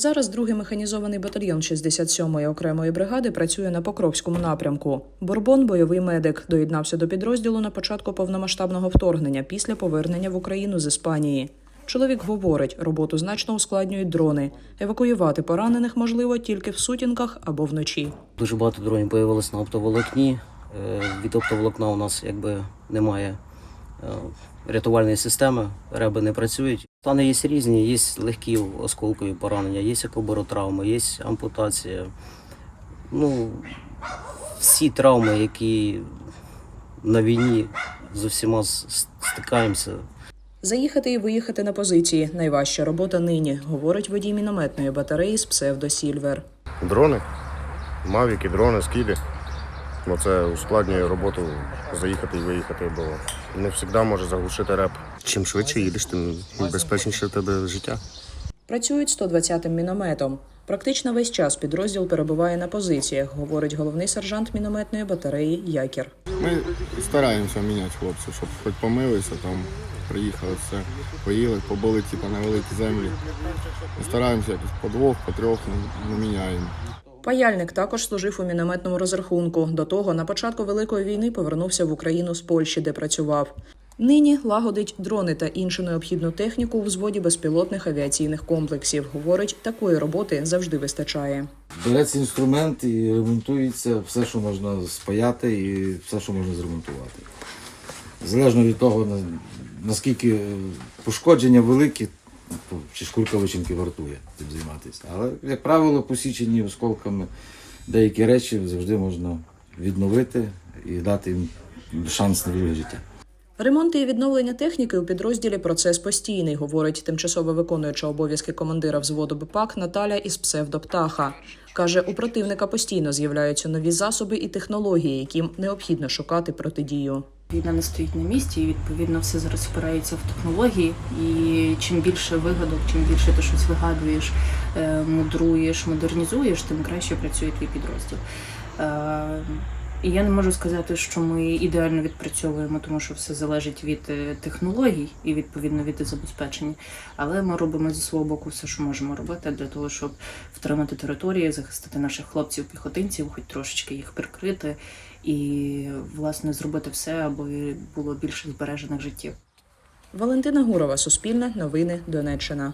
Зараз другий механізований батальйон 67-ї окремої бригади працює на Покровському напрямку. Бурбон, бойовий медик, доєднався до підрозділу на початку повномасштабного вторгнення після повернення в Україну з Іспанії. Чоловік говорить, роботу значно ускладнюють дрони. Евакуювати поранених можливо тільки в сутінках або вночі. Дуже багато дронів появилось на оптоволокні. Е, Від оптоволокна у нас якби немає е, рятувальної системи, реби не працюють. Стани є різні, є легкі осколкові поранення, є акубаротравми, є ампутація. Ну, всі травми, які на війні з усіма стикаємося, Заїхати і виїхати на позиції найважча робота нині, говорить водій мінометної батареї з псевдо Сільвер. Дрони, мавіки, дрони, скіди. Бо це ускладнює роботу заїхати і виїхати, бо не завжди може заглушити реп. Чим швидше їдеш, тим безпечніше в тебе життя. Працюють 120-м мінометом. Практично весь час підрозділ перебуває на позиціях, говорить головний сержант мінометної батареї Якір. Ми стараємося міняти хлопців, щоб хоч помилися, там приїхали, все, поїли, побули типу, на великій землі. Ми стараємося якось по двох, по трьох, ну, ну, міняємо. Паяльник також служив у мінометному розрахунку. До того на початку великої війни повернувся в Україну з Польщі, де працював. Нині лагодить дрони та іншу необхідну техніку у взводі безпілотних авіаційних комплексів. Говорить, такої роботи завжди вистачає. Береться інструмент і ремонтується все, що можна спаяти, і все, що можна зремонтувати. Залежно від того, наскільки пошкодження великі, чи шкурка вичинки вартує цим займатися. Але, як правило, посічені осколками деякі речі завжди можна відновити і дати їм шанс на друге життя. Ремонти і відновлення техніки у підрозділі процес постійний, говорить тимчасово виконуюча обов'язки командира взводу БПАК Наталя із псевдоптаха. Каже, у противника постійно з'являються нові засоби і технології, яким необхідно шукати протидію. Війна не стоїть на місці, і відповідно все зараз впирається в технології. І чим більше вигадок, чим більше ти щось вигадуєш, е, мудруєш, модернізуєш, тим краще працює твій підрозділ. І я не можу сказати, що ми ідеально відпрацьовуємо, тому що все залежить від е, технологій і відповідно від забезпечення. Але ми робимо зі свого боку все, що можемо робити для того, щоб втримати території, захистити наших хлопців-піхотинців, хоч трошечки їх прикрити, і власне зробити все, аби було більше збережених життів. Валентина Гурова, Суспільне, Новини, Донеччина.